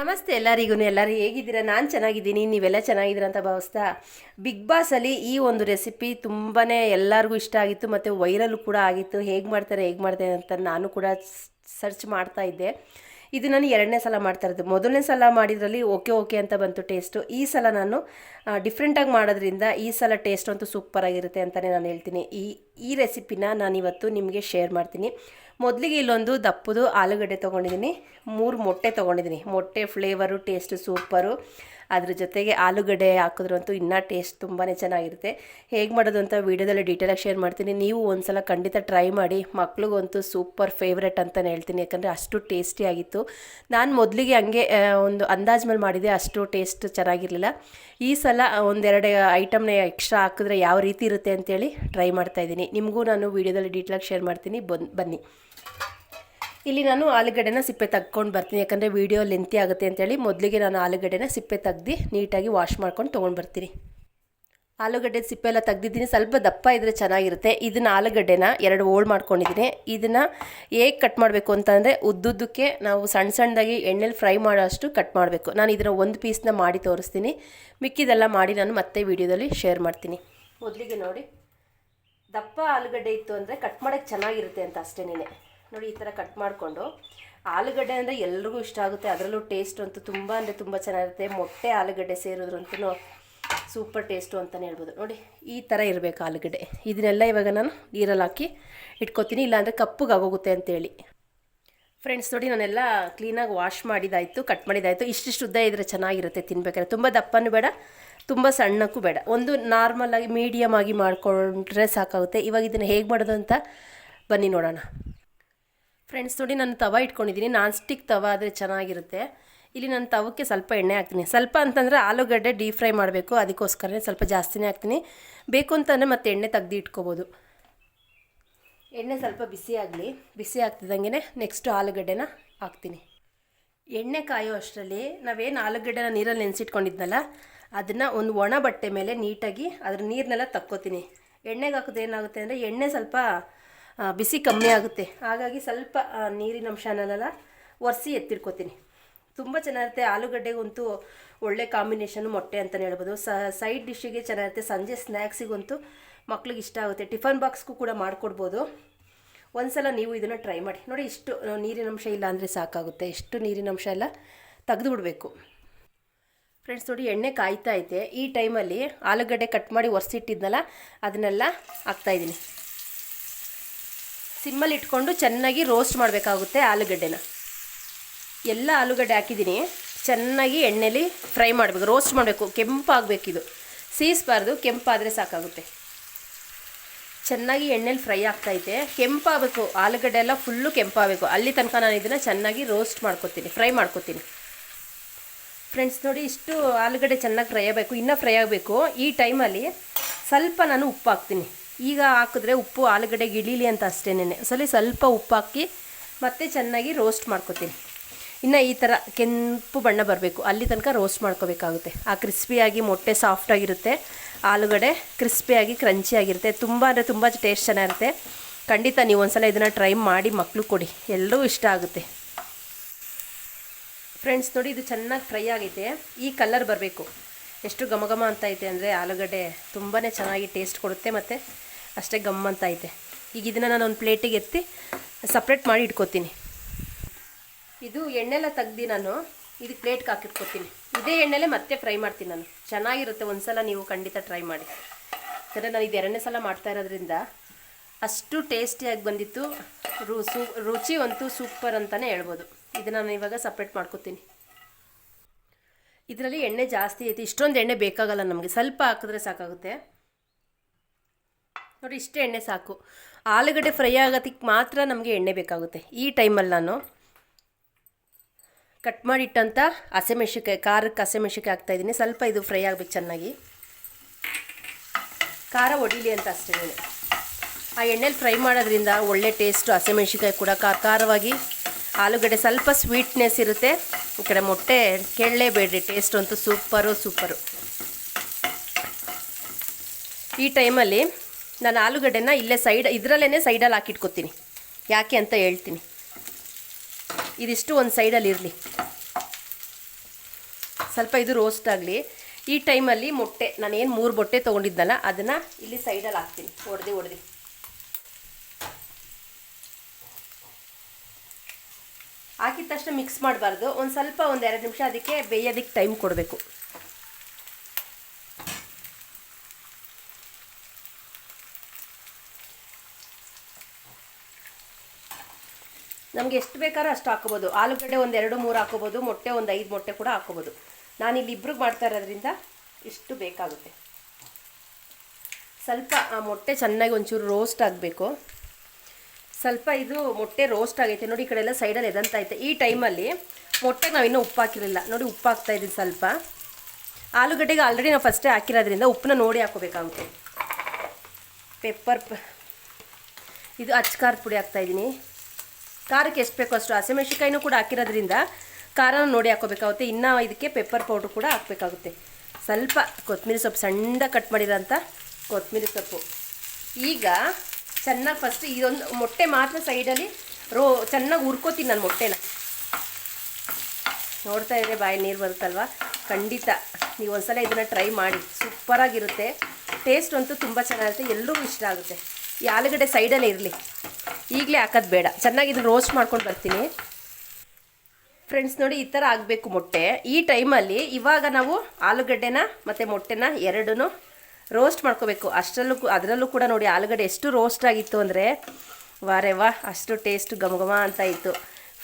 ನಮಸ್ತೆ ಎಲ್ಲರಿಗೂ, ಎಲ್ಲರೂ ಹೇಗಿದ್ದೀರಾ? ನಾನು ಚೆನ್ನಾಗಿದ್ದೀನಿ, ನೀವೆಲ್ಲ ಚೆನ್ನಾಗಿದ್ದೀರಾ ಅಂತ ಭಾವಿಸ್ತಾ ಬಿಗ್ ಬಾಸಲ್ಲಿ ಈ ಒಂದು ರೆಸಿಪಿ ತುಂಬಾ ಎಲ್ಲರಿಗೂ ಇಷ್ಟ ಆಗಿತ್ತು, ಮತ್ತು ವೈರಲ್ ಕೂಡ ಆಗಿತ್ತು. ಹೇಗೆ ಮಾಡ್ತಾರೆ ಹೇಗೆ ಮಾಡ್ತಾರೆ ಅಂತ ನಾನು ಕೂಡ ಸರ್ಚ್ ಮಾಡ್ತಾ ಇದ್ದೆ. ಇದು ನಾನು ಎರಡನೇ ಸಲ ಮಾಡ್ತಾ ಇರೋದು. ಮೊದಲನೇ ಸಲ ಮಾಡಿದ್ರಲ್ಲಿ ಓಕೆ ಓಕೆ ಅಂತ ಬಂತು ಟೇಸ್ಟು ಈ ಸಲ ನಾನು ಡಿಫ್ರೆಂಟಾಗಿ ಮಾಡೋದ್ರಿಂದ ಈ ಸಲ ಟೇಸ್ಟ್ ಅಂತೂ ಸೂಪರಾಗಿರುತ್ತೆ ಅಂತಲೇ ನಾನು ಹೇಳ್ತೀನಿ. ಈ ಈ ರೆಸಿಪಿನ ನಾನಿವತ್ತು ನಿಮಗೆ ಶೇರ್ ಮಾಡ್ತೀನಿ. ಮೊದಲಿಗೆ ಇಲ್ಲೊಂದು ದಪ್ಪದು ಆಲೂಗಡ್ಡೆ ತೊಗೊಂಡಿದ್ದೀನಿ. ಮೂರು ಮೊಟ್ಟೆ ತೊಗೊಂಡಿದ್ದೀನಿ. ಮೊಟ್ಟೆ ಫ್ಲೇವರು ಟೇಸ್ಟು ಸೂಪರು ಅದ್ರ ಜೊತೆಗೆ ಆಲೂಗಡ್ಡೆ ಹಾಕಿದ್ರಂತೂ ಇನ್ನೂ ಟೇಸ್ಟ್ ತುಂಬಾ ಚೆನ್ನಾಗಿರುತ್ತೆ. ಹೇಗೆ ಮಾಡೋದು ಅಂತ ವೀಡಿಯೋದಲ್ಲಿ ಡೀಟೇಲಾಗಿ ಶೇರ್ ಮಾಡ್ತೀನಿ. ನೀವು ಒಂದ್ಸಲ ಖಂಡಿತ ಟ್ರೈ ಮಾಡಿ, ಮಕ್ಳಿಗಂತೂ ಸೂಪರ್ ಫೇವ್ರೆಟ್ ಅಂತಲೇ ಹೇಳ್ತೀನಿ. ಯಾಕಂದರೆ ಅಷ್ಟು ಟೇಸ್ಟಿಯಾಗಿತ್ತು ನಾನು ಮೊದಲಿಗೆ ಹಂಗೆ ಒಂದು ಅಂದಾಜ್ ಮೇಲೆ ಮಾಡಿದೆ ಅಷ್ಟು ಟೇಸ್ಟ್ ಚೆನ್ನಾಗಿರಲಿಲ್ಲ. ಈ ಸಲ ಒಂದೆರಡು ಐಟಮ್ನ ಎಕ್ಸ್ಟ್ರಾ ಹಾಕಿದ್ರೆ ಯಾವ ರೀತಿ ಇರುತ್ತೆ ಅಂತೇಳಿ ಟ್ರೈ ಮಾಡ್ತಾಯಿದ್ದೀನಿ ನಿಮಗೂ ನಾನು ವೀಡಿಯೋದಲ್ಲಿ ಡೀಟೇಲಾಗಿ ಶೇರ್ ಮಾಡ್ತೀನಿ. ಬನ್, ಬನ್ನಿ. ಇಲ್ಲಿ ನಾನು ಆಲೂಗಡ್ಡೆನ ಸಿಪ್ಪೆ ತಗ್ಕೊಂಡು ಬರ್ತೀನಿ, ಯಾಕಂದರೆ ವೀಡಿಯೋ ಲೆಂತಿ ಆಗುತ್ತೆ ಅಂತೇಳಿ ಮೊದಲಿಗೆ ನಾನು ಆಲೂಗಡ್ಡೆನ ಸಿಪ್ಪೆ ತೆಗ್ದು ನೀಟಾಗಿ ವಾಶ್ ಮಾಡ್ಕೊಂಡು ತೊಗೊಂಡು ಬರ್ತೀನಿ. ಆಲೂಗಡ್ಡೆ ಸಿಪ್ಪೆ ಎಲ್ಲ ತೆಗ್ದಿದ್ದೀನಿ, ಸ್ವಲ್ಪ ದಪ್ಪ ಇದ್ದರೆ ಚೆನ್ನಾಗಿರುತ್ತೆ. ಇದನ್ನು ಆಲೂಗಡ್ಡೆನ ಎರಡು ಓಲ್ಡ್ ಮಾಡ್ಕೊಂಡಿದ್ದೀನಿ. ಇದನ್ನು ಹೇಗೆ ಕಟ್ ಮಾಡಬೇಕು ಅಂತಂದರೆ ಉದ್ದುದ್ದಕ್ಕೆ ನಾವು ಸಣ್ಣ ಸಣ್ಣದಾಗಿ ಎಣ್ಣೆಲಿ ಫ್ರೈ ಮಾಡೋಷ್ಟು ಕಟ್ ಮಾಡಬೇಕು. ನಾನು ಇದನ್ನು ಒಂದು ಪೀಸ್ನ ಮಾಡಿ ತೋರಿಸ್ತೀನಿ. ಮಿಕ್ಕಿದೆಲ್ಲ ಮಾಡಿ ನಾನು ಮತ್ತೆ ವೀಡಿಯೋದಲ್ಲಿ ಶೇರ್ ಮಾಡ್ತೀನಿ. ಮೊದಲಿಗೆ ನೋಡಿ, ದಪ್ಪ ಆಲೂಗಡ್ಡೆ ಇತ್ತು ಅಂದರೆ ಕಟ್ ಮಾಡೋಕ್ಕೆ ಚೆನ್ನಾಗಿರುತ್ತೆ ಅಂತ ಅಷ್ಟೇನೇ ನೋಡಿ ಈ ಥರ ಕಟ್ ಮಾಡಿಕೊಂಡು ಆಲೂಗಡ್ಡೆ ಅಂದರೆ ಎಲ್ರಿಗೂ ಇಷ್ಟ ಆಗುತ್ತೆ. ಅದರಲ್ಲೂ ಟೇಸ್ಟ್ ಅಂತೂ ತುಂಬ ಅಂದರೆ ತುಂಬ ಚೆನ್ನಾಗಿರುತ್ತೆ. ಮೊಟ್ಟೆ ಆಲೂಗಡ್ಡೆ ಸೇರಿದ್ರಂತೂ ಸೂಪರ್ ಟೇಸ್ಟು ಅಂತಲೇ ಹೇಳ್ಬೋದು. ನೋಡಿ ಈ ಥರ ಇರಬೇಕು ಆಲೂಗಡ್ಡೆ. ಇದನ್ನೆಲ್ಲ ಇವಾಗ ನಾನು ನೀರಲ್ಲಿ ಹಾಕಿ ಇಟ್ಕೊತೀನಿ. ಇಲ್ಲಾಂದರೆ ಕಪ್ಪಗೆ ಆಗೋಗುತ್ತೆ ಅಂತೇಳಿ. ಫ್ರೆಂಡ್ಸ್ ನೋಡಿ ನಾನೆಲ್ಲ ಕ್ಲೀನಾಗಿ ವಾಶ್ ಮಾಡಿದಾಯಿತು ಕಟ್ ಮಾಡಿದಾಯಿತು. ಇಷ್ಟಿಷ್ಟು ಉದ್ದ ಇದ್ದರೆ ಚೆನ್ನಾಗಿರುತ್ತೆ ತಿನ್ಬೇಕಾದ್ರೆ. ತುಂಬ ದಪ್ಪನೂ ಬೇಡ, ತುಂಬ ಸಣ್ಣಕ್ಕೂ ಬೇಡ. ಒಂದು ನಾರ್ಮಲಾಗಿ ಮೀಡಿಯಮ್ ಆಗಿ ಮಾಡಿಕೊಂಡ್ರೆ ಸಾಕಾಗುತ್ತೆ. ಇವಾಗ ಇದನ್ನು ಹೇಗೆ ಮಾಡೋದು ಅಂತ ಬನ್ನಿ ನೋಡೋಣ. ಫ್ರೆಂಡ್ಸ್ ನೋಡಿ ನಾನು ತವ ಇಟ್ಕೊಂಡಿದ್ದೀನಿ. ನಾನ್ ಸ್ಟಿಕ್ ತವ ಆದರೆ ಚೆನ್ನಾಗಿರುತ್ತೆ. ಇಲ್ಲಿ ನಾನು ತವಕ್ಕೆ ಸ್ವಲ್ಪ ಎಣ್ಣೆ ಹಾಕ್ತೀನಿ. ಸ್ವಲ್ಪ ಅಂತಂದರೆ ಆಲೂಗಡ್ಡೆ ಡೀಪ್ ಫ್ರೈ ಮಾಡಬೇಕು. ಅದಕ್ಕೋಸ್ಕರನೇ ಸ್ವಲ್ಪ ಜಾಸ್ತಿನೇ ಹಾಕ್ತೀನಿ. ಬೇಕು ಅಂತಂದರೆ ಮತ್ತೆ ಎಣ್ಣೆ ತೆಗ್ದು ಇಟ್ಕೋಬೋದು. ಎಣ್ಣೆ ಸ್ವಲ್ಪ ಬಿಸಿ ಆಗಲಿ. ಬಿಸಿ ಆಗ್ತಿದ್ದಂಗೆ ನೆಕ್ಸ್ಟು ಆಲೂಗಡ್ಡೆನ ಹಾಕ್ತೀನಿ. ಎಣ್ಣೆ ಕಾಯೋ ಅಷ್ಟರಲ್ಲಿ ನಾವೇನು ಆಲೂಗಡ್ಡೆನ ನೀರಲ್ಲಿ ನೆನೆಸಿಟ್ಕೊಂಡಿದ್ನಲ್ಲ, ಅದನ್ನು ಒಂದು ಒಣ ಬಟ್ಟೆ ಮೇಲೆ ನೀಟಾಗಿ ಅದ್ರ ನೀರನ್ನೆಲ್ಲ ತಕ್ಕೋತೀನಿ. ಎಣ್ಣೆಗೆ ಹಾಕೋದು ಏನಾಗುತ್ತೆ ಅಂದರೆ ಎಣ್ಣೆ ಸ್ವಲ್ಪ ಬಿಸಿ ಕಮ್ಮಿ ಆಗುತ್ತೆ. ಹಾಗಾಗಿ ಸ್ವಲ್ಪ ನೀರಿನ ಅಂಶನೆಲ್ಲ ಒರೆಸಿ ಎತ್ತಿಡ್ಕೋತೀನಿ. ತುಂಬ ಚೆನ್ನಾಗಿರುತ್ತೆ. ಆಲೂಗಡ್ಡೆಗಂತೂ ಒಳ್ಳೆ ಕಾಂಬಿನೇಷನು ಮೊಟ್ಟೆ ಅಂತಲೇ ಹೇಳ್ಬೋದು. ಸೈಡ್ ಡಿಶ್ಶಿಗೆ ಚೆನ್ನಾಗಿರುತ್ತೆ. ಸಂಜೆ ಸ್ನ್ಯಾಕ್ಸಿಗಂತೂ ಮಕ್ಳಿಗೆ ಇಷ್ಟ ಆಗುತ್ತೆ. ಟಿಫನ್ ಬಾಕ್ಸ್ಗೂ ಕೂಡ ಮಾಡಿಕೊಡ್ಬೋದು. ಒಂದ್ಸಲ ನೀವು ಇದನ್ನು ಟ್ರೈ ಮಾಡಿ. ನೋಡಿ, ಇಷ್ಟು ನೀರಿನಂಶ ಇಲ್ಲ ಅಂದರೆ ಸಾಕಾಗುತ್ತೆ. ಇಷ್ಟು ನೀರಿನ ಅಂಶ ಎಲ್ಲ ತೆಗೆದು ಬಿಡಬೇಕು ಫ್ರೆಂಡ್ಸ್, ನೋಡಿ, ಎಣ್ಣೆ ಕಾಯ್ತಾ ಐತೆ. ಈ ಟೈಮಲ್ಲಿ ಆಲೂಗಡ್ಡೆ ಕಟ್ ಮಾಡಿ ಒರೆಸಿಟ್ಟಿದ್ನಲ್ಲ, ಅದನ್ನೆಲ್ಲ ಹಾಕ್ತಾಯಿದ್ದೀನಿ ಸಿಮ್ಮಲ್ಲಿ ಇಟ್ಕೊಂಡು ಚೆನ್ನಾಗಿ ರೋಸ್ಟ್ ಮಾಡಬೇಕಾಗುತ್ತೆ ಆಲೂಗಡ್ಡೆನ. ಎಲ್ಲ ಆಲೂಗಡ್ಡೆ ಹಾಕಿದ್ದೀನಿ. ಚೆನ್ನಾಗಿ ಎಣ್ಣೆಲಿ ಫ್ರೈ ಮಾಡಬೇಕು. ರೋಸ್ಟ್ ಮಾಡಬೇಕು. ಕೆಂಪಾಗಬೇಕಿದು ಸೀಸ್ಬಾರ್ದು. ಕೆಂಪಾದರೆ ಸಾಕಾಗುತ್ತೆ. ಚೆನ್ನಾಗಿ ಎಣ್ಣೆಲಿ ಫ್ರೈ ಆಗ್ತೈತೆ. ಕೆಂಪಾಗಬೇಕು. ಆಲೂಗಡ್ಡೆ ಎಲ್ಲ ಫುಲ್ಲು ಕೆಂಪಾಗಬೇಕು. ಅಲ್ಲಿ ತನಕ ನಾನು ಇದನ್ನು ಚೆನ್ನಾಗಿ ರೋಸ್ಟ್ ಮಾಡ್ಕೊತೀನಿ. ಫ್ರೈ ಮಾಡ್ಕೊತೀನಿ. ಫ್ರೆಂಡ್ಸ್ ನೋಡಿ, ಇಷ್ಟು ಆಲೂಗಡ್ಡೆ ಚೆನ್ನಾಗಿ ಫ್ರೈ ಆಗಬೇಕು. ಇನ್ನೂ ಫ್ರೈ ಆಗಬೇಕು. ಈ ಟೈಮಲ್ಲಿ ಸ್ವಲ್ಪ ನಾನು ಉಪ್ಪು ಹಾಕ್ತೀನಿ. ಈಗ ಹಾಕಿದ್ರೆ ಉಪ್ಪು ಆಲೂಗಡ್ಡೆಗೆ ಇಳೀಲಿ ಅಂತ ಅಷ್ಟೇನೆ ಸಲ ಸ್ವಲ್ಪ ಉಪ್ಪು ಹಾಕಿ ಮತ್ತೆ ಚೆನ್ನಾಗಿ ರೋಸ್ಟ್ ಮಾಡ್ಕೊತೀನಿ. ಇನ್ನು ಈ ಥರ ಕೆಂಪು ಬಣ್ಣ ಬರಬೇಕು. ಅಲ್ಲಿ ತನಕ ರೋಸ್ಟ್ ಮಾಡ್ಕೋಬೇಕಾಗುತ್ತೆ. ಆ ಕ್ರಿಸ್ಪಿಯಾಗಿ ಮೊಟ್ಟೆ ಸಾಫ್ಟಾಗಿರುತ್ತೆ ಆಲೂಗಡ್ಡೆ ಕ್ರಿಸ್ಪಿಯಾಗಿ ಕ್ರಂಚಿಯಾಗಿರುತ್ತೆ ತುಂಬ ಅಂದರೆ ತುಂಬ ಟೇಸ್ಟ್ ಚೆನ್ನಾಗಿರುತ್ತೆ. ಖಂಡಿತ ನೀವು ಒಂದ್ಸಲ ಇದನ್ನು ಟ್ರೈ ಮಾಡಿ ಮಕ್ಕಳು ಕೊಡಿ. ಎಲ್ಲರೂ ಇಷ್ಟ ಆಗುತ್ತೆ. ಫ್ರೆಂಡ್ಸ್ ನೋಡಿ ಇದು ಚೆನ್ನಾಗಿ ಫ್ರೈ ಆಗೈತೆ. ಈ ಕಲರ್ ಬರಬೇಕು. ಎಷ್ಟು ಘಮ ಘಮ ಅಂತ ಐತೆ ಅಂದರೆ ಆಲೂಗಡ್ಡೆ ತುಂಬಾ ಚೆನ್ನಾಗಿ ಟೇಸ್ಟ್ ಕೊಡುತ್ತೆ ಮತ್ತು ಅಷ್ಟೇ ಗಮ್ ಅಂತ ಈಗ ಇದನ್ನು ನಾನು ಒಂದು ಪ್ಲೇಟಿಗೆ ಎತ್ತಿ ಸಪ್ರೇಟ್ ಮಾಡಿ ಇಟ್ಕೋತೀನಿ. ಇದು ಎಣ್ಣೆಲ್ಲ ತೆಗ್ದು ನಾನು ಇದಕ್ಕೆ ಪ್ಲೇಟ್ಗೆ ಹಾಕಿಟ್ಕೋತೀನಿ. ಇದೇ ಎಣ್ಣೆಲೆ ಮತ್ತೆ ಫ್ರೈ ಮಾಡ್ತೀನಿ ನಾನು. ಚೆನ್ನಾಗಿರುತ್ತೆ ಒಂದ್ಸಲ ನೀವು ಖಂಡಿತ ಟ್ರೈ ಮಾಡಿ. ಯಾಕಂದರೆ ನಾನು ಇದು ಎರಡನೇ ಸಲ ಮಾಡ್ತಾ ಇರೋದ್ರಿಂದ ಅಷ್ಟು ಟೇಸ್ಟಿಯಾಗಿ ಬಂದಿತ್ತು. ರು ರುಚಿ ಅಂತೂ ಸೂಪರ್ ಅಂತಲೇ ಹೇಳ್ಬೋದು. ಇದನ್ನು ನಾನು ಇವಾಗ ಸಪ್ರೇಟ್ ಮಾಡ್ಕೋತೀನಿ. ಇದರಲ್ಲಿ ಎಣ್ಣೆ ಜಾಸ್ತಿ ಐತಿ. ಇಷ್ಟೊಂದು ಎಣ್ಣೆ ಬೇಕಾಗಲ್ಲ ನಮಗೆ. ಸ್ವಲ್ಪ ಹಾಕಿದ್ರೆ ಸಾಕಾಗುತ್ತೆ. ನೋಡಿ, ಇಷ್ಟೇ ಎಣ್ಣೆ ಸಾಕು. ಆಲೂಗಡ್ಡೆ ಫ್ರೈ ಆಗೋದಕ್ಕೆ ಮಾತ್ರ ನಮಗೆ ಎಣ್ಣೆ ಬೇಕಾಗುತ್ತೆ. ಈ ಟೈಮಲ್ಲಿ ನಾನು ಕಟ್ ಮಾಡಿಟ್ಟಂಥ ಹಸಿಮೆಣ್ಸಿಕಾಯಿ ಖಾರಕ್ಕೆ ಹಸಿಮೆಣ್ಸಿಕಾಯಿ ಹಾಕ್ತಾಯಿದ್ದೀನಿ ಸ್ವಲ್ಪ ಇದು ಫ್ರೈ ಆಗಬೇಕು ಚೆನ್ನಾಗಿ. ಖಾರ ಹೊಡಿಲಿ ಅಂತ ಅಷ್ಟೇ ಆ ಎಣ್ಣೆಲಿ ಫ್ರೈ ಮಾಡೋದ್ರಿಂದ ಒಳ್ಳೆ ಟೇಸ್ಟು ಹಸಿಮೆಣ್ಸಿಕಾಯಿ ಕೂಡ ಖಾರ ಖಾರವಾಗಿ ಆಲೂಗಡ್ಡೆ ಸ್ವಲ್ಪ ಸ್ವೀಟ್ನೆಸ್ ಇರುತ್ತೆ. ಈ ಕಡೆ ಮೊಟ್ಟೆ ಕೇಳಲೇಬೇಡ್ರಿ ಟೇಸ್ಟ್ ಅಂತೂ ಸೂಪರು ಸೂಪರು. ಈ ಟೈಮಲ್ಲಿ ನಾನು ಆಲೂಗಡ್ಡೆನ ಇಲ್ಲೇ ಸೈಡ್ ಇದರಲ್ಲೇ ಸೈಡಲ್ಲಿ ಹಾಕಿಟ್ಕೊತೀನಿ. ಯಾಕೆ ಅಂತ ಹೇಳ್ತೀನಿ. ಇದಿಷ್ಟು ಒಂದು ಸೈಡಲ್ಲಿ ಇರಲಿ. ಸ್ವಲ್ಪ ಇದು ರೋಸ್ಟ್ ಆಗಲಿ. ಈ ಟೈಮಲ್ಲಿ ಮೊಟ್ಟೆ, ನಾನೇನು ಮೂರು ಮೊಟ್ಟೆ ತೊಗೊಂಡಿದ್ದಲ್ಲ, ಅದನ್ನು ಇಲ್ಲಿ ಸೈಡಲ್ಲಿ ಹಾಕ್ತೀನಿ. ಹೊಡೆದು ಹೊಡೆದು ಹಾಕಿದ ತಕ್ಷಣ ಮಿಕ್ಸ್ ಮಾಡಬಾರ್ದು. ಒಂದು ಸ್ವಲ್ಪ, ಒಂದು ಎರಡು ನಿಮಿಷ ಅದಕ್ಕೆ ಬೇಯೋದಕ್ಕೆ ಟೈಮ್ ಕೊಡಬೇಕು. ನಮಗೆ ಎಷ್ಟು ಬೇಕಾದ್ರೂ ಅಷ್ಟು ಹಾಕೋಬೋದು ಆಲೂಗಡ್ಡೆ ಒಂದು ಎರಡು, ಮೂರು ಹಾಕೋಬೋದು ಮೊಟ್ಟೆ ಒಂದು ಐದು ಮೊಟ್ಟೆ ಕೂಡ ಹಾಕೋಬೋದು ನಾನು ಇಲ್ಲಿ ಇಬ್ರಿಗೆ ಮಾಡ್ತಾ ಇರೋದ್ರಿಂದ ಇಷ್ಟು ಬೇಕಾಗುತ್ತೆ. ಸ್ವಲ್ಪ ಆ ಮೊಟ್ಟೆ ಚೆನ್ನಾಗಿ ಒಂಚೂರು ರೋಸ್ಟ್ ಆಗಬೇಕು. ಸ್ವಲ್ಪ ಇದು ಮೊಟ್ಟೆ ರೋಸ್ಟ್ ಆಗೈತೆ. ನೋಡಿ ಈ ಕಡೆ ಎಲ್ಲ ಸೈಡಲ್ಲಿ ಎದಂತ ಐತೆ ಈ ಟೈಮಲ್ಲಿ ಮೊಟ್ಟೆಗೆ ನಾವು ಇನ್ನೂ ಉಪ್ಪು ಹಾಕಿರಲಿಲ್ಲ. ನೋಡಿ ಉಪ್ಪು ಹಾಕ್ತಾ ಇದ್ದೀನಿ ಸ್ವಲ್ಪ. ಆಲೂಗಡ್ಡೆಗೆ ಆಲ್ರೆಡಿ ನಾವು ಫಸ್ಟೇ ಹಾಕಿರೋದ್ರಿಂದ ಉಪ್ಪನ್ನ ನೋಡಿ ಹಾಕೋಬೇಕಾಗುತ್ತೆ ಪೆಪ್ಪರ್ ಇದು ಅಚ್ಕಾರದ ಪುಡಿ ಹಾಕ್ತಾ ಇದ್ದೀನಿ ಖಾರಕ್ಕೆ ಎಷ್ಟು ಬೇಕೋ ಅಷ್ಟು ಹಸಿಮೆಣ್ಸಿಕಾಯಿನೂ ಕೂಡ ಹಾಕಿರೋದ್ರಿಂದ ಖಾರನ ನೋಡಿ ಹಾಕೋಬೇಕಾಗುತ್ತೆ. ಇನ್ನು ಇದಕ್ಕೆ ಪೆಪ್ಪರ್ ಪೌಡ್ರ್ ಕೂಡ ಹಾಕಬೇಕಾಗುತ್ತೆ. ಸ್ವಲ್ಪ ಕೊತ್ತಂಬರಿ ಸೊಪ್ಪು, ಸಣ್ಣ ಕಟ್ ಮಾಡಿರೋಂಥ ಕೊತ್ತಂಬರಿ ಸೊಪ್ಪು. ಈಗ ಚೆನ್ನಾಗಿ ಫಸ್ಟ್ ಇದೊಂದು ಮೊಟ್ಟೆ ಮಾತ್ರ ಸೈಡಲ್ಲಿ ರೋ, ಚೆನ್ನಾಗಿ ಹುರ್ಕೋತೀನಿ ನಾನು ಮೊಟ್ಟೆನ. ನೋಡ್ತಾ ಇದ್ರೆ ಬಾಯಿ ನೀರು ಬರುತ್ತಲ್ವ? ಖಂಡಿತ ನೀವು ಒಂದ್ಸಲ ಇದನ್ನು ಟ್ರೈ ಮಾಡಿ. ಸೂಪರಾಗಿರುತ್ತೆ. ಟೇಸ್ಟ್ ಅಂತೂ ತುಂಬ ಚೆನ್ನಾಗಿರುತ್ತೆ. ಎಲ್ಲರಿಗೂ ಇಷ್ಟ ಆಗುತ್ತೆ. ಈ ಆಲೂಗಡ್ಡೆ ಸೈಡಲ್ಲೇ ಇರಲಿ. ಈಗಲೇ ಹಾಕೋದು ಬೇಡ. ಚೆನ್ನಾಗಿ ಇದನ್ನು ರೋಸ್ಟ್ ಮಾಡ್ಕೊಂಡು ಬರ್ತೀನಿ. ಫ್ರೆಂಡ್ಸ್ ನೋಡಿ, ಈ ಥರ ಆಗಬೇಕು ಮೊಟ್ಟೆ. ಈ ಟೈಮಲ್ಲಿ ಇವಾಗ ನಾವು ಆಲೂಗಡ್ಡೆನ ಮತ್ತು ಮೊಟ್ಟೆನ ಎರಡೂ ರೋಸ್ಟ್ ಮಾಡ್ಕೋಬೇಕು. ಅಷ್ಟರಲ್ಲೂ ಅದರಲ್ಲೂ ಕೂಡ ನೋಡಿ, ಆಲೂಗಡ್ಡೆ ಎಷ್ಟು ರೋಸ್ಟ್ ಆಗಿತ್ತು ಅಂದರೆ, ವಾರೆ ವಾ, ಅಷ್ಟು ಟೇಸ್ಟ್ ಘಮ ಘಮ ಅಂತ ಇತ್ತು.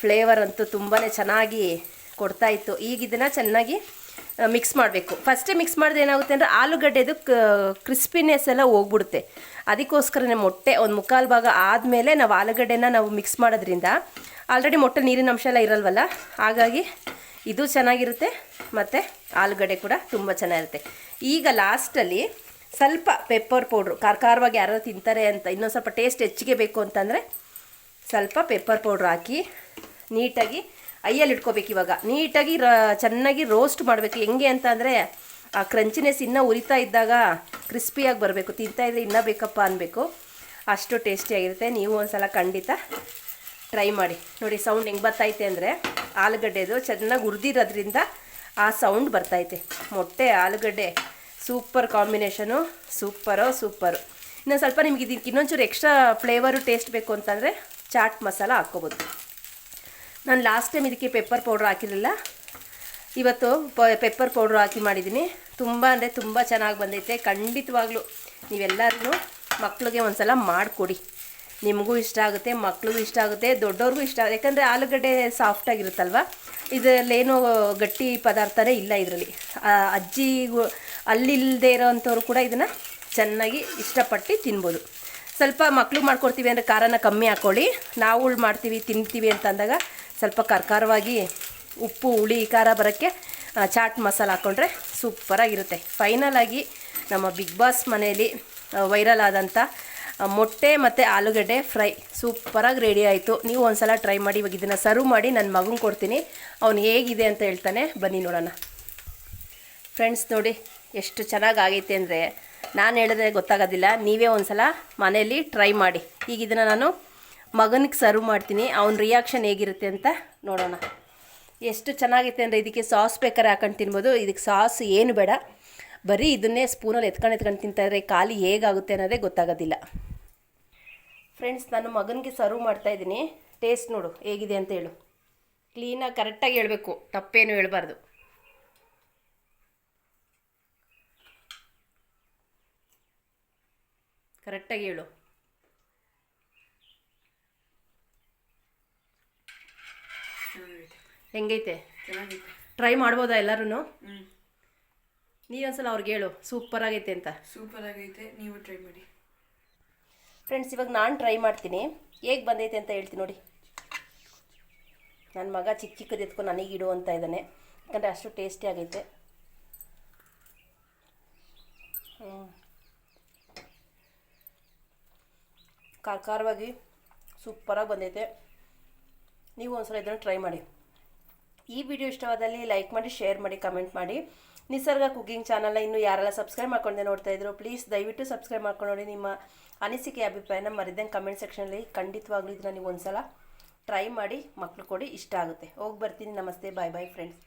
ಫ್ಲೇವರ್ ಅಂತೂ ತುಂಬಾ ಚೆನ್ನಾಗಿ ಕೊಡ್ತಾ ಇತ್ತು. ಈಗ ಇದನ್ನು ಚೆನ್ನಾಗಿ ಮಿಕ್ಸ್ ಮಾಡಬೇಕು. ಫಸ್ಟೇ ಮಿಕ್ಸ್ ಮಾಡಿದ್ರೆ ಏನಾಗುತ್ತೆ ಅಂದರೆ ಆಲೂಗಡ್ಡೆದು ಕ್ರಿಸ್ಪಿನೆಸ್ ಎಲ್ಲ ಹೋಗ್ಬಿಡುತ್ತೆ. ಅದಕ್ಕೋಸ್ಕರನೇ ಮೊಟ್ಟೆ ಒಂದು ಮುಕ್ಕಾಲು ಭಾಗ ಆದಮೇಲೆ ನಾವು ಆಲೂಗಡ್ಡೆನ ನಾವು ಮಿಕ್ಸ್ ಮಾಡೋದ್ರಿಂದ ಆಲ್ರೆಡಿ ಮೊಟ್ಟೆ ನೀರಿನ ಅಂಶ ಎಲ್ಲ ಇರಲ್ವಲ್ಲ? ಹಾಗಾಗಿ ಇದು ಚೆನ್ನಾಗಿರುತ್ತೆ ಮತ್ತು ಆಲೂಗಡ್ಡೆ ಕೂಡ ತುಂಬ ಚೆನ್ನಾಗಿರುತ್ತೆ. ಈಗ ಲಾಸ್ಟಲ್ಲಿ ಸ್ವಲ್ಪ ಪೆಪ್ಪರ್ ಪೌಡ್ರು ಖಾರ ಖಾರವಾಗಿ ಯಾರು ತಿಂತಾರೆ ಅಂತ ಇನ್ನೊಂದು ಸ್ವಲ್ಪ ಟೇಸ್ಟ್ ಹೆಚ್ಚಿಗೆ ಬೇಕು ಅಂತಂದರೆ ಸ್ವಲ್ಪ ಪೆಪ್ಪರ್ ಪೌಡ್ರ್ ಹಾಕಿ, ನೀಟಾಗಿ ಐಯಲ್ಲಿ ಇಟ್ಕೋಬೇಕು ಇವಾಗ. ನೀಟಾಗಿ ರ, ಚೆನ್ನಾಗಿ ರೋಸ್ಟ್ ಮಾಡಬೇಕು. ಹೆಂಗೆ ಅಂತ ಅಂದರೆ, ಆ ಕ್ರಂಚಿನೆಸ್ ಇನ್ನೂ ಉರಿತಾ ಇದ್ದಾಗ ಕ್ರಿಸ್ಪಿಯಾಗಿ ಬರಬೇಕು. ತಿಂತಾ ಇದ್ರೆ ಇನ್ನೂ ಬೇಕಪ್ಪ ಅನ್ಬೇಕು. ಅಷ್ಟು ಟೇಸ್ಟಿಯಾಗಿರುತ್ತೆ ನೀವು ಒಂದ್ಸಲ ಖಂಡಿತ ಟ್ರೈ ಮಾಡಿ. ನೋಡಿ ಸೌಂಡ್ ಹೆಂಗೆ ಬರ್ತೈತೆ ಅಂದರೆ, ಆಲೂಗಡ್ಡೆದು ಚೆನ್ನಾಗಿ ಹುರಿದಿರೋದ್ರಿಂದ ಆ ಸೌಂಡ್ ಬರ್ತೈತೆ ಮೊಟ್ಟೆ, ಆಲೂಗಡ್ಡೆ ಸೂಪರ್ ಕಾಂಬಿನೇಷನು ಸೂಪರು ಸೂಪರು ಇನ್ನೊಂದು ಸ್ವಲ್ಪ ನಿಮಗೆ ಇದಕ್ಕೆ ಇನ್ನೊಂಚೂರು ಎಕ್ಸ್ಟ್ರಾ ಫ್ಲೇವರು ಟೇಸ್ಟ್ ಬೇಕು ಅಂತಂದರೆ ಚಾಟ್ ಮಸಾಲ ಹಾಕ್ಕೋಬೋದು. ನಾನು ಲಾಸ್ಟ್ ಟೈಮ್ ಇದಕ್ಕೆ ಪೆಪ್ಪರ್ ಪೌಡ್ರ್ ಹಾಕಿರಲಿಲ್ಲ. ಇವತ್ತು ಪೆಪ್ಪರ್ ಪೌಡ್ರ್ ಹಾಕಿ ಮಾಡಿದ್ದೀನಿ. ತುಂಬ ಅಂದರೆ ತುಂಬ ಚೆನ್ನಾಗಿ ಬಂದೈತೆ. ಖಂಡಿತವಾಗ್ಲೂ ನೀವೆಲ್ಲರೂ ಮಕ್ಳಿಗೆ ಒಂದು ಸಲ ಮಾಡಿಕೊಡಿ. ನಿಮಗೂ ಇಷ್ಟ ಆಗುತ್ತೆ, ಮಕ್ಳಿಗೂ ಇಷ್ಟ ಆಗುತ್ತೆ, ದೊಡ್ಡವ್ರಿಗೂ ಇಷ್ಟ ಆಗುತ್ತೆ. ಯಾಕಂದರೆ ಆಲೂಗಡ್ಡೆ ಸಾಫ್ಟಾಗಿರುತ್ತಲ್ವ ಇದರಲ್ಲೇನು ಗಟ್ಟಿ ಪದಾರ್ಥನೇ ಇಲ್ಲ ಇದರಲ್ಲಿ. ಅಜ್ಜಿಗೂ ಅಲ್ಲಿಲ್ಲದೆ ಇರೋವಂಥವ್ರು ಕೂಡ ಇದನ್ನು ಚೆನ್ನಾಗಿ ಇಷ್ಟಪಟ್ಟು ತಿನ್ಬೋದು. ಸ್ವಲ್ಪ ಮಕ್ಳು ಮಾಡ್ಕೊಡ್ತೀವಿ ಅಂದರೆ ಖಾರನ ಕಮ್ಮಿ ಹಾಕ್ಕೊಳ್ಳಿ ನಾವು ಮಾಡ್ತೀವಿ, ತಿಂತೀವಿ ಅಂತ ಅಂದಾಗ ಸ್ವಲ್ಪ ಕರ್ಕಾರವಾಗಿ ಉಪ್ಪು, ಹುಳಿ, ಖಾರ ಬರೋಕ್ಕೆ ಚಾಟ್ ಮಸಾಲ ಹಾಕ್ಕೊಂಡ್ರೆ ಸೂಪರಾಗಿರುತ್ತೆ ಫೈನಲ್ ಆಗಿ ನಮ್ಮ ಬಿಗ್ ಬಾಸ್ ಮನೆಯಲ್ಲಿ ವೈರಲ್ ಆದಂಥ ಮೊಟ್ಟೆ ಮತ್ತು ಆಲೂಗಡ್ಡೆ ಫ್ರೈ ಸೂಪರಾಗಿ ರೆಡಿ ಆಯಿತು. ನೀವು ಒಂದ್ಸಲ ಟ್ರೈ ಮಾಡಿ, ಇವಾಗ ಇದನ್ನು ಸರ್ವ್ ಮಾಡಿ ನನ್ನ ಮಗನ ಕೊಡ್ತೀನಿ. ಅವನು ಹೇಗಿದೆ ಅಂತ ಹೇಳ್ತಾನೆ. ಬನ್ನಿ ನೋಡೋಣ. ಫ್ರೆಂಡ್ಸ್ ನೋಡಿ, ಎಷ್ಟು ಚೆನ್ನಾಗಿ ಆಗೈತೆ ಅಂದರೆ ನಾನು ಹೇಳಿದ್ರೆ ಗೊತ್ತಾಗೋದಿಲ್ಲ. ನೀವೇ ಒಂದು ಸಲ ಮನೆಯಲ್ಲಿ ಟ್ರೈ ಮಾಡಿ. ಈಗ ಇದನ್ನು ನಾನು ಮಗನಿಗೆ ಸರ್ವ್ ಮಾಡ್ತೀನಿ, ಅವ್ನ ರಿಯಾಕ್ಷನ್ ಹೇಗಿರುತ್ತೆ ಅಂತ ನೋಡೋಣ. ಎಷ್ಟು ಚೆನ್ನಾಗೈತೆ ಅಂದರೆ ಇದಕ್ಕೆ ಸಾಸ್ ಬೇಕಾದ್ರೆ ಹಾಕೊಂಡು ತಿನ್ಬೋದು. ಇದಕ್ಕೆ ಸಾಸ್ ಏನು ಬೇಡ. ಬರೀ ಇದನ್ನೇ ಸ್ಪೂನಲ್ಲಿ ಎತ್ಕೊಂಡು ಎತ್ಕೊಂಡು ತಿಂತಾಯಿದ್ರೆ ಖಾಲಿ ಹೇಗಾಗುತ್ತೆ ಅನ್ನೋದೇ ಗೊತ್ತಾಗೋದಿಲ್ಲ. ಫ್ರೆಂಡ್ಸ್ ನಾನು ಮಗನಿಗೆ ಸರ್ವ್ ಮಾಡ್ತಾಯಿದ್ದೀನಿ ಟೇಸ್ಟ್ ನೋಡು, ಹೇಗಿದೆ ಅಂತ ಹೇಳು. ಕ್ಲೀನಾಗಿ ಕರೆಕ್ಟಾಗಿ ಹೇಳಬೇಕು. ತಪ್ಪೇನು ಹೇಳಬಾರ್ದು. ಕರೆಕ್ಟಾಗಿ ಹೇಳು ಚೆನ್ನಾಗೈತೆ ಹೆಂಗೈತೆ? ಟ್ರೈ ಮಾಡ್ಬೋದಾ ಎಲ್ಲರೂ ನೀವೊಂದ್ಸಲ ಅವ್ರಿಗೆ ಹೇಳು ಸೂಪರ್ ಆಗೈತೆ ಅಂತ. ಸೂಪರ್ ಆಗೈತೆ ನೀವು ಟ್ರೈ ಮಾಡಿ. ಫ್ರೆಂಡ್ಸ್ ಇವಾಗ ನಾನು ಟ್ರೈ ಮಾಡ್ತೀನಿ. ಹೇಗೆ ಬಂದೈತೆ ಅಂತ ಹೇಳ್ತೀನಿ ನೋಡಿ. ನನ್ನ ಮಗ ಚಿಕ್ಕ ಚಿಕ್ಕದು ಎತ್ಕೊಂಡು ಇಡು ಅಂತ ಇದ್ದಾನೆ ಯಾಕಂದರೆ ಅಷ್ಟು ಟೇಸ್ಟಿ ಆಗೈತೆ. ಹ್ಞೂ ಖಾರ ಖಾರವಾಗಿ ಸೂಪರಾಗಿ ಬಂದೈತೆ. ನೀವು ಒಂದ್ಸಲ ಇದನ್ನು ಟ್ರೈ ಮಾಡಿ. ಈ ವಿಡಿಯೋ ಇಷ್ಟವಾದಲ್ಲಿ ಲೈಕ್ ಮಾಡಿ, ಶೇರ್ ಮಾಡಿ, ಕಮೆಂಟ್ ಮಾಡಿ. ನಿಸರ್ಗ ಕುಕ್ಕಿಂಗ್ ಚಾನಲ್ನ ಇನ್ನೂ ಯಾರೆಲ್ಲ ಸಬ್ಸ್ಕ್ರೈಬ್ ಮಾಡ್ಕೊಂಡೆ ನೋಡ್ತಾ ಇದ್ರು, ಪ್ಲೀಸ್ ದಯವಿಟ್ಟು ಸಬ್ಸ್ಕ್ರೈಬ್ ಮಾಡ್ಕೊಂಡು ನೋಡಿ. ನಿಮ್ಮ ಅನಿಸಿಕೆ, ಅಭಿಪ್ರಾಯನ ಮರಿದಂಗೆ ಕಮೆಂಟ್ ಸೆಕ್ಷನಲ್ಲಿ. ಖಂಡಿತವಾಗ್ಲೂ ಇದನ್ನ ನೀವು ಒಂದ್ಸಲ ಟ್ರೈ ಮಾಡಿ ಮಕ್ಕಳು ಕೊಡಿ, ಇಷ್ಟ ಆಗುತ್ತೆ. ಹೋಗಿ ಬರ್ತೀನಿ. ನಮಸ್ತೆ. ಬಾಯ್ ಬಾಯ್ ಫ್ರೆಂಡ್ಸ್